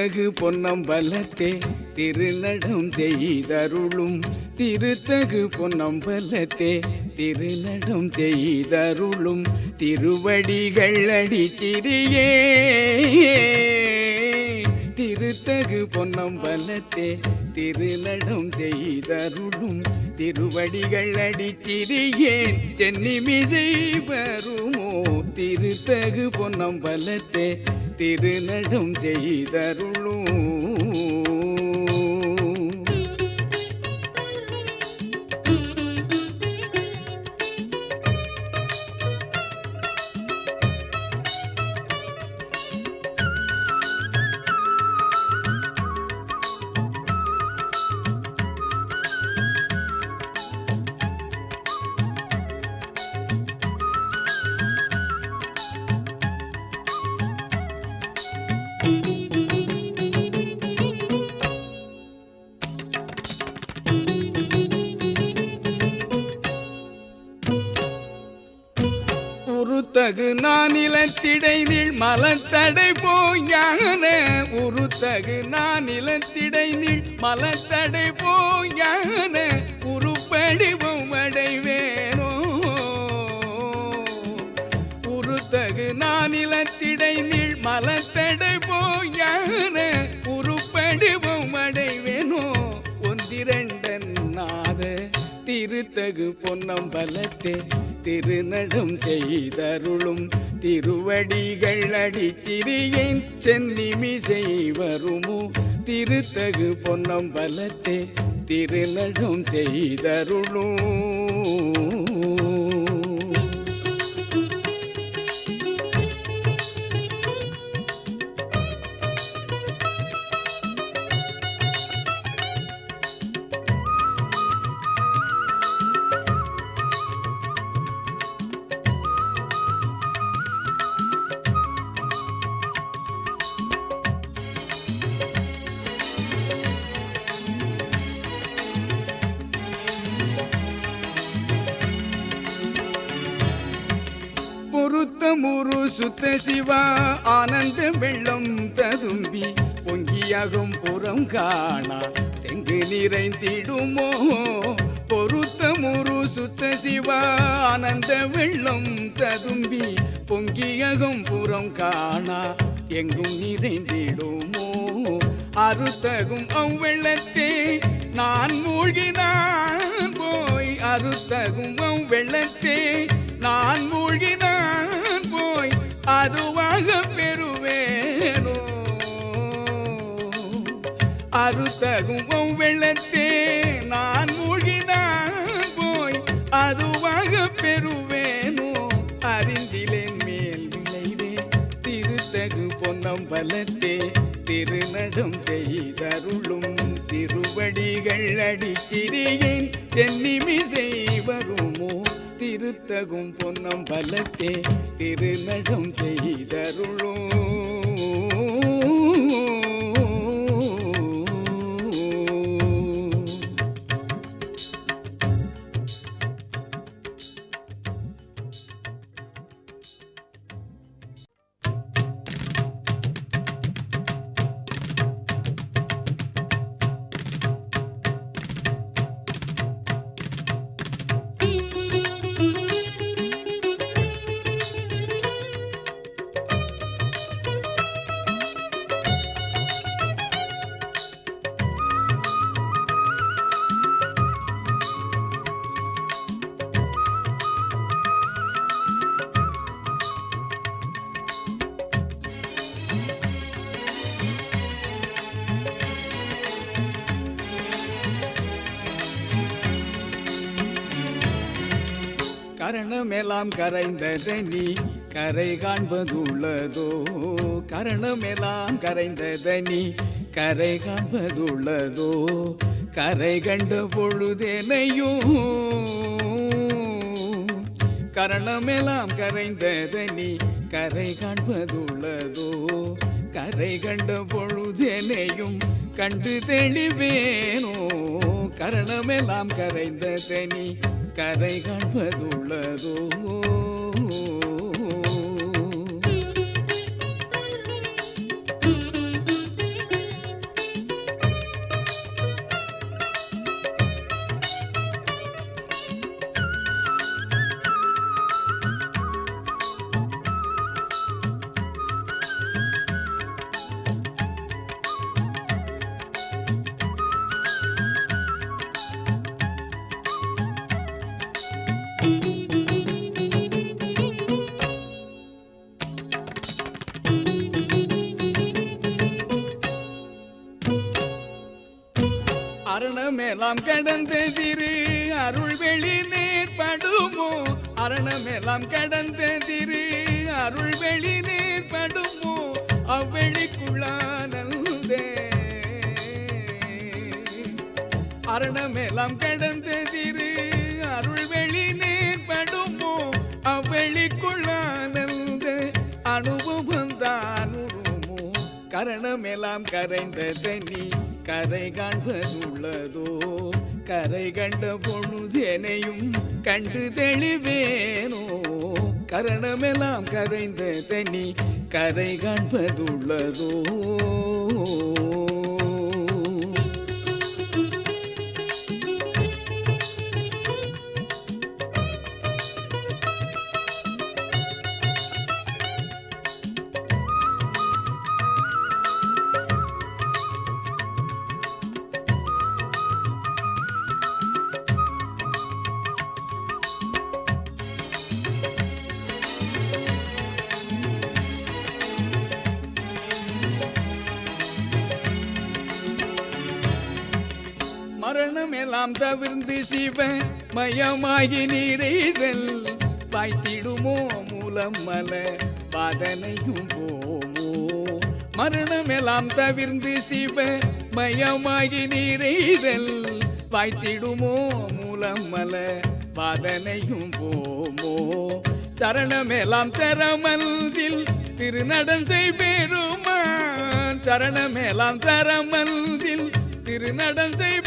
திருத்தகு பொன்னம்பலத்தே திருநடம் செய்தருளும். திருத்தகு பொன்னம்பலத்தே திருநடம் செய்தருளும். திருவடிகள் அடித்திரியே. திருத்தகு பொன்னம்பலத்தே திருநடம் செய்தருளும். திருவடிகள் அடித்திரியேன் சென்னிமிசை வருமோ? திருத்தகு பொன்னம்பலத்தே திருநடும் செய்தருளும் உருத்தகு நானிலத்திடை நீள் மலத்தடை போயான உருத்தகு நானிலத்திடை நீள் மலத்தடை போயான உருப்படிவும் அடைவேனோ உருத்தகு நானிலத்திடை நீள் மலத்தடை போயான உருப்படிவும் அடைவேனோ ஒன்றிரண்டன் நாத திருத்தகு பொன்னம்பலத்தே திருநடம் செய்தருளும் திருவடிகள் அடித்திரியேன் சென்னிமிசை வருமோ திருத்தகு பொன்னம்பலத்தே திருநடம் செய்தருளும். பொருத்தமுரு சுத்த சிவா ஆனந்த வெள்ளம் ததும்பி பொங்கியாகும் புறம் காணா தெங்கு நிறைந்திடுமோ? பொருத்தமுரு சுத்த சிவா ஆனந்த வெள்ளம் ததும்பி பொங்கியகம் புறம் காணா எங்கும் நிறைந்திடுமோ? அறுத்தகும் அவ்வெள்ளத்தே நான் மூழ்கினான் போய் அறுத்தகும் அவ்வெள்ளத்தே நான் மூழ்கினான் போய் அதுவாக பெறுவேனோ? அது அறுத்தகும் வெள்ளத்தே நான் மூழ்கினான் போய் அதுவாக பெறுவேனோ? அறிந்திலேன் மேல் விளைவே திருத்தகு பொன்னம்பலத்தே திருநடம் செய்தருளும் திருவடிகள் அடிச்சிறியேன் தென்னிமிசை வருமோ? திருத்தகும் பொன்னம் பலத்தே திருநகம் செய்தருளும். கரணமெல்லாம் கரைந்தது நீ கரை காண்பதுள்ளதோ? கரணமெல்லாம் கரைந்தது நீ கரை காண்பதுள்ளதோ? கரை கண்ட பொழுதேனையும் கரணமெல்லாம் கரைந்தது நீ கரை காண்பதுள்ளதோ? கரை கண்ட பொழுதேனையும் கண்டு தெளிவேனோ? கரணமெல்லாம் கரைந்தது நீ கரை காண்பதுள்ளதோ அரணமெல்லாம் கடந்த திரு அருள் வெளி நேர்படுமோ அரணமெல்லாம் கடந்த திரு அருள் வெளி நேர்படுமோ அவ்வெளிக்குள்ளானந்தே. அரணமெல்லாம் கடந்த திரு அருள் வெளி நேர்படுமோ அவ்வெளிக்குள்ளானந்த. அனுபவம் தானுமோ? உருமோ கரணமெல்லாம் கரைந்த தனி கரை காண்பதுள்ளதோ? கரை கண்ட பொழுதெனையும் கண்டு தெளிவேனோ? கரணமெல்லாம் கரைந்த தனி கரை காண்பதுள்ளதோ? நாம் தவிர்ந்து சிவ மயமாகி நீரைதல் வாய்த்திடுமோ மூலம் மல பாதனையும் போமோ? மரணமெல்லாம் தவிர்ந்து சிவ மயமாகி நீரைதல் வாய்த்திடுமோ மூலம் மல பாதனையும் போமோ? சரணமெல்லாம் தரமல்தில் திருநடந்தை பெருமான் சரணமெல்லாம் தரமல்தில் திருநடந்தை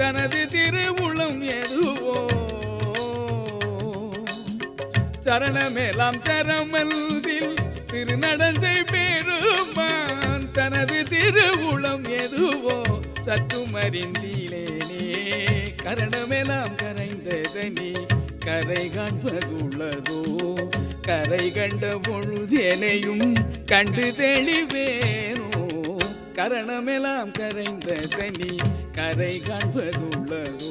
தனது திருவுளம் எதுவோ சரணமெல்லாம் தரமல்தில் திருநடந்தை பெருமான் தனது திருவுளம் எதுவோ சற்றும் அறிந்தீலேனே கரணமெல்லாம் கரைந்ததனி கரை காண்பதுள்ளதோ கரை கண்ட பொழுதேனையும் கண்டு தெளிவேனோ? கரணமெல்லாம் கரைந்ததனி கரை காண்பதுள்ளதோ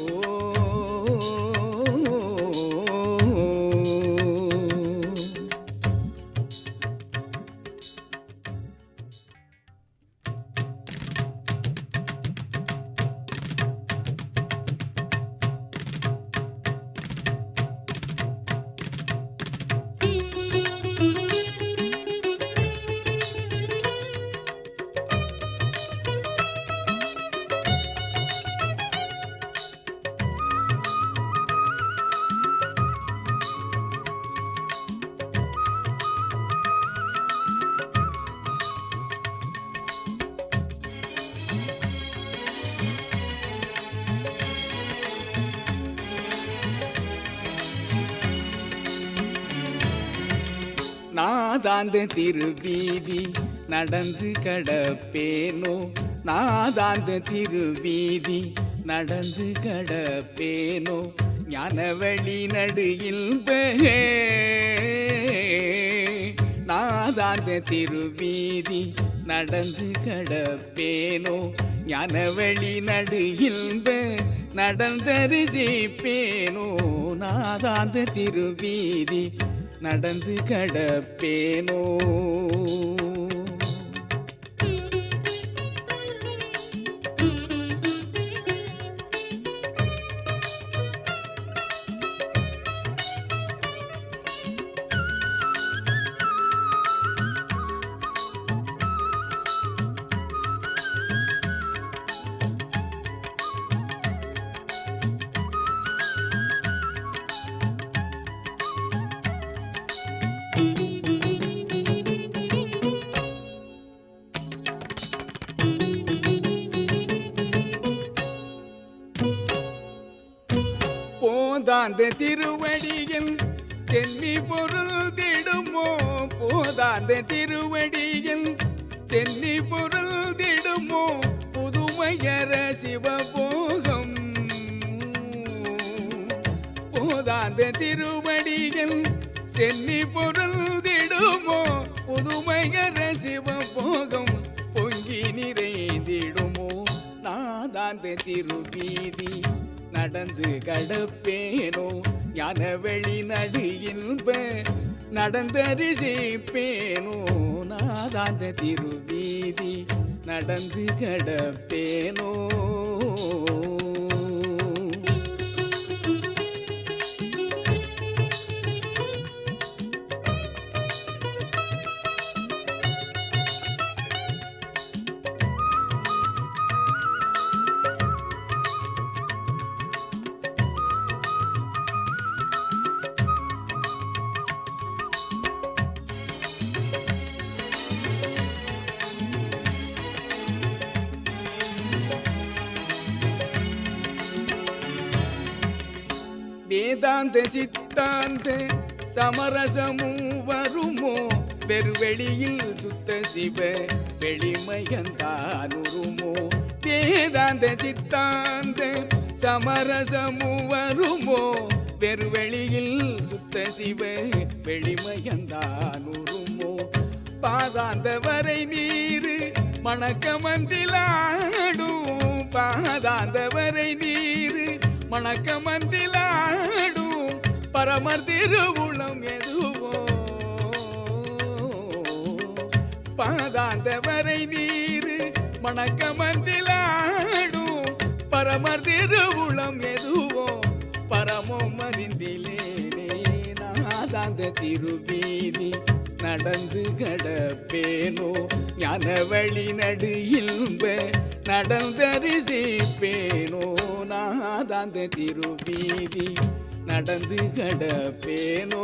நாதாந்த திருவீதி நடந்து கடப்பேனோ? நாதாந்த திருவீதி நடந்து கடப்பேனோ? ஞானவழி நடுயில் நாதாந்த திருவீதி நடந்து கடப்பேனோ? ஞானவழி நடுயில் நடந்தரிசிப்பேனோ நாதாந்த திருவீதி நடந்து கடப்பேனோ? போதாந்த திருவடியில் சென்னி பொருள் திடுமோ? போதாந்த திருவடியில் சென்னி பொருள் திடுமோ? புதுமையர சிவபோகம். போதாந்த திருவடியில் சென்னி பொருள் திடுமோ? புதுமையர சிவபோகம். பொங்கி நிறைந்திடுமோ? நாதாந்த திருவீதி நடந்து கடப்பேனோ? ஞானவெளி நடு இன்ப நடந்தரிசிப்பேனோ நாதாந்த திருவீதி நடந்து கடப்பேனோ? வேதாந்த சித்தாந்த சமரசமும் வருமோ? பெருவெளியில் சுத்த சிவ வெளிமயந்தானுருமோ வேதாந்த சித்தாந்த சமரசமும் வருமோ? பெருவெளியில் சுத்த சிவ வெளிமயந்தானுருமோ பாதாந்த வரை நீரு மணக்கமந்திலாடும். பாதாந்த வரை நீரு மணக்கமந்திலாடும். பரமர் திருவுளம் எதுவோ? பாதாந்தவரை நீர் நீரு மணக்கமந்திலாடும். பரமர் திருவுளம் எதுவோ? பரமம் அறிந்திலேனே நாதாந்த திருவீதி நடந்து கடப்பேனோ? ஞான வழி நடு இன்ப நடந்தரிசிப்பேனோ நாதாந்த திருவீதி நடந்து கடப்பேனோ?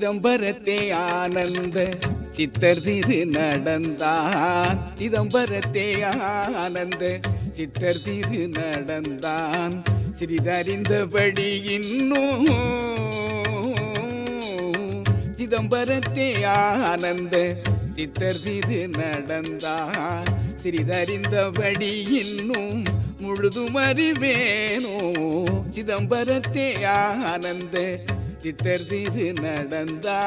சிதம்பரத்தே ஆனந்த சித்தர் திரு நடந்தான். சிதம்பரத்தே ஆனந்த சித்தர் திரு நடந்தான். சிறிதறிந்தபடி இன்னும் சிதம்பரத்தே ஆனந்த சித்தர் திரு நடந்தான். சிறிதறிந்தபடி இன்னும் முழுதும் அறிவேனோ சிதம்பரத்தே ஆனந்த சித்தர் திரு நடந்தா.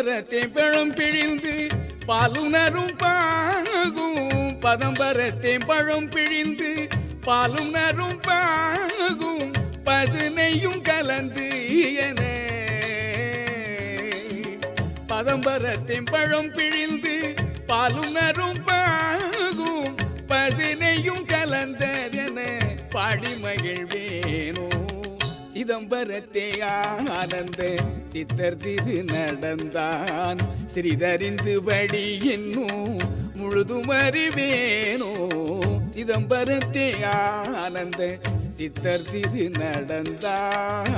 பரம்பரத்தை பழம் பிழிந்து பாலுணரும் பாகும். பரம்பரத்தை பழம் பிழிந்து பாலுணரும் பாகும். பசுனையும் கலந்து என. பதம்பரத்தின் பழம் பிழிந்து பாலுணரும் பாகும். பசினையும் கலந்ததென. பாடி மகிழ்வேனோ சிதம்பரத்தே ஆனந்த சித்தர் திரு நடந்தான். சிறிதறிந்து படி என்னும். முழுதும் அறிவேனோ. சிதம்பரத்தே ஆனந்த சித்தர் திரு நடந்தான்.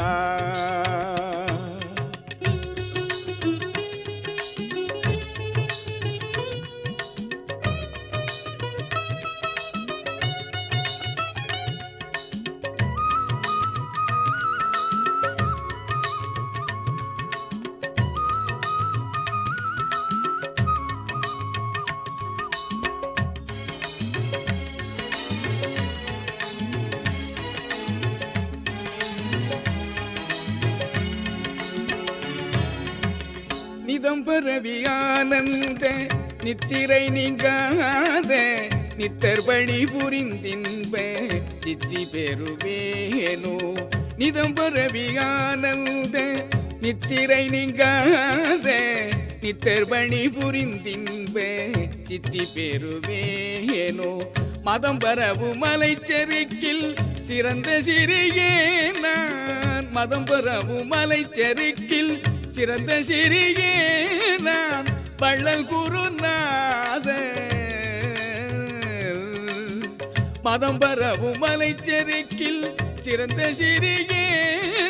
நிதம் பரவி ஆனந்த நித்திரை நீங்காத நித்தர் வழி புரிந்தின்ப சித்தி பெறுவேனோ. நிதம்பரவி ஆனந்த நித்திரை நீங்காத நித்தர் நித்தர்பணி புரிந்தின்ப சித்தி பெறுவேனோ. மதம் பரவு மலைச்சருக்கில் சிறந்த சிறியே நான். மதம் பரவு மலைச்சருக்கில் சிறந்த சிறியே நான் பள்ளல் குருநாத. மதம் பரவும் மலை சிறந்த சிறியே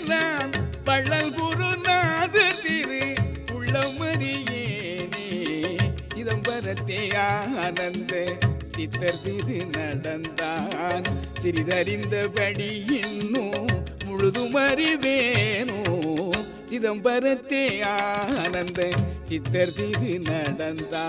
நான் பள்ளல் குருநாத. திரு உள்ளமறியேனே சிதம்பரத்தே ஆனந்த சித்தர் திரு நடந்தான். சிறிதறிந்தபடி இன்னும் முழுதும் அறிவேனோ சிதம்பரத்தே ஆனந்த சித்தர் திரு நடந்தா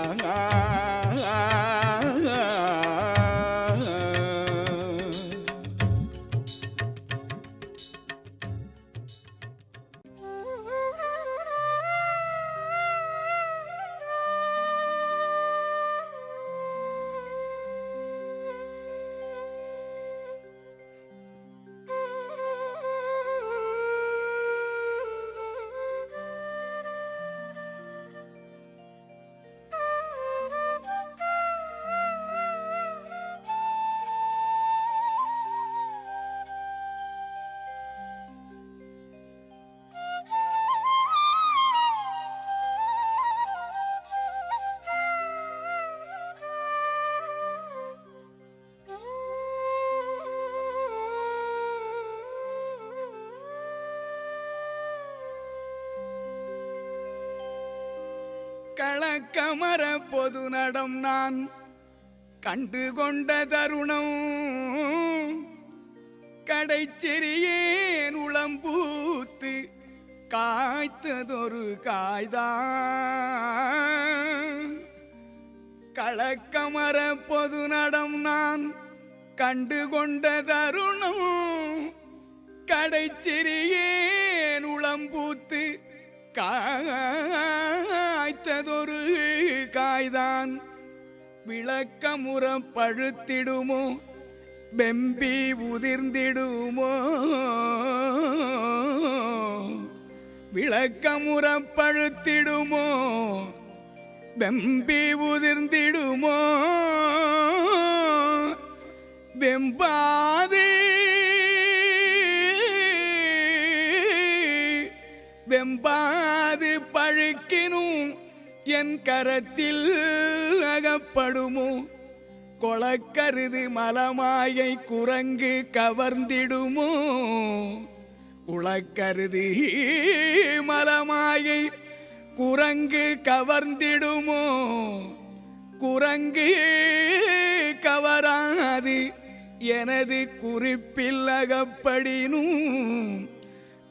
கமர பொது நடம் நான் கண்டு கொண்ட தருணம் கடைச்செறியேன் உளம்பூத்து காய்த்ததொரு காய்தான். களக்கமர பொது நடம் நான் கண்டு கொண்ட தருணம் கடைச்செறியேன் உளம்பூத்து காய்த்ததொரு காய்தான். விளக்கமுற பழுத்திடுமோ? பெம்பி உதிர்ந்திடுமோ? விளக்கமுற பழுத்திடுமோ? வெம்பி உதிர்ந்திடுமோ? வெம்பாது. வெம்பா என் கரத்தில் அகப்படுமோ? கொளக்கருது மலமாயை குரங்கு கவர்ந்திடுமோ? உளக்கருது மலமாயை குரங்கு கவர்ந்திடுமோ? குரங்கு கவராது எனது குறிப்பில் அகப்படினும்.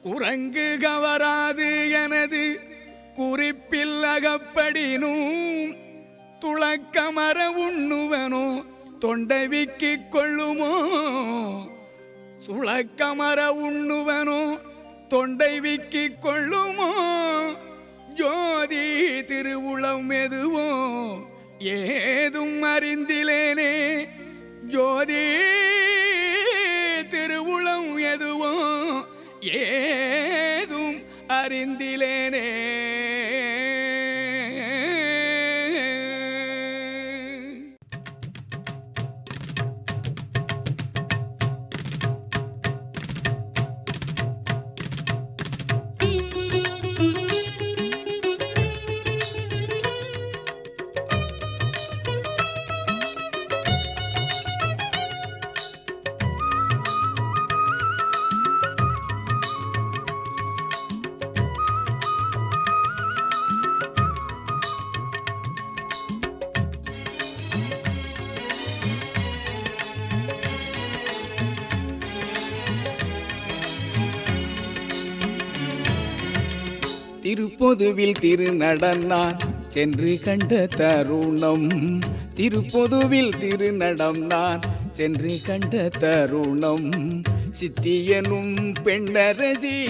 குரங்கு கவராது எனது குறிப்பில் அகப்படினும் துளக்கமர உண்ணுவனோ தொண்டைவிக்கிக் கொள்ளுமோ? சுளக்கமர உண்ணுவனோ தொண்டை விக்கிக் கொள்ளுமோ? ஜோதி திருவுளம் எதுவோ ஏதும் அறிந்திலேனே ஜோதி திருப்பொதுவில் திருநடனான் சென்று கண்ட தருணம். திருப்பொதுவில் திருநடம் நான் சென்று கண்ட தருணம். சித்தியனும் பெண்ணரசி.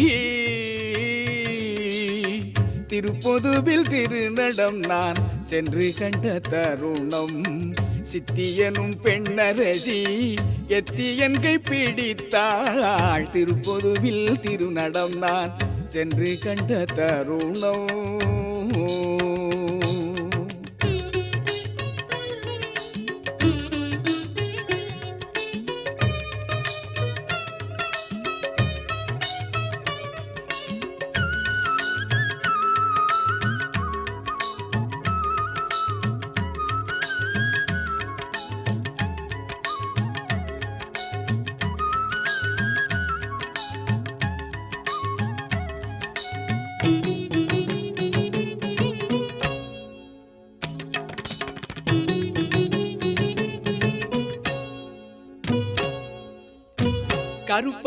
திருப்பொதுவில் திருநடம் நான் சென்று கண்ட தருணம். சித்தியனும் பெண்ணரசி எத்தியன் கை பிடித்தாள் திருப்பொதுவில் திருநடம் நான் சென்று கண்ட தருணம்.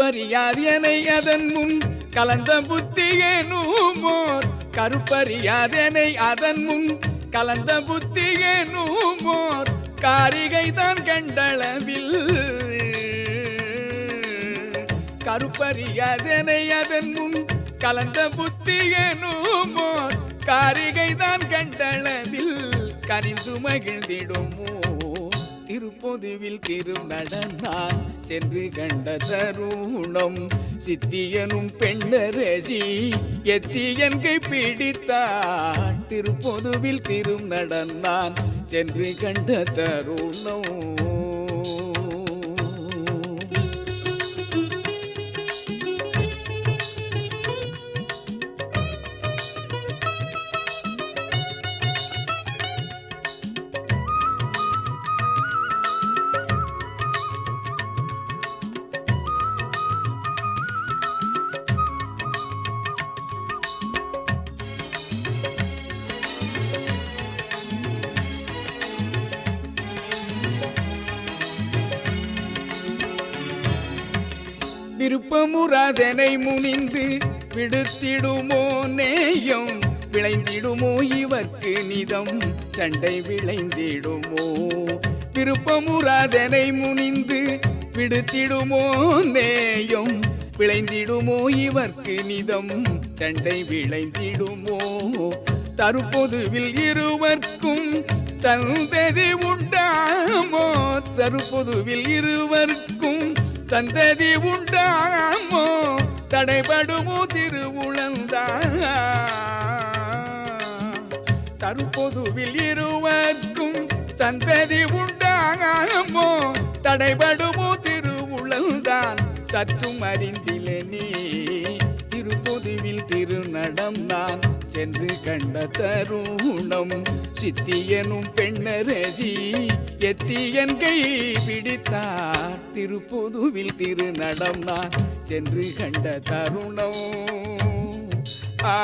கருப்பறியாதனை அதன் முன் கலந்த புத்தியே நூமோர். கருப்பறியாதனை அதன் முன் கலந்த புத்தியே நூமோர். காரிகை தான் கண்டளவில். கருப்பறியாதனை அதன் முன் கலந்த புத்தியே நூமோர். காரிகை தான் கண்டளவில். கனிந்து மகிழ்ந்திடுமோ திருப்பொதுவில் திரு நடந்தான் சென்று கண்ட தருணம் சித்தியனும் பெண்ணரசி எத்தியன் கை பிடித்தான் திருப்பொதுவில் திரும் நடந்தான் சென்று கண்ட தருணம். விருப்பமுறாதனை முனிந்து விடுத்திடுமோ நேயம்? விளைந்திடுமோ இவர்க்கு நிதம்? சண்டை விளைந்திடுமோ? விருப்பமுறாதனை முனிந்து விடுத்திடுமோ நேயம்? விளைந்திடுமோ இவர்க்கு நிதம்? சண்டை விளைந்திடுமோ? தருப்பொதுவில் இருவர்க்கும் தந்தது உண்டாமோ? தருப்பொதுவில் இருவர்க்கும் சந்ததி உண்டாமோ? தடைபடுமோ திருவுழந்தான் தருப்பொதுவில் இருவர்க்கும் சந்ததி உண்டாமோ? தடைபடுமோ திருவுழந்தான் சற்றும் அறிந்திலே நீ. திருப்பொதுவில் திருநடம் நான் சென்று கண்ட தருணம் சித்தியனும் பெண்ணரசி எத்தியன் கை பிடித்தார். திருப்புதுவில் திருநடம் நான் சென்று கண்ட தருணம். ஆ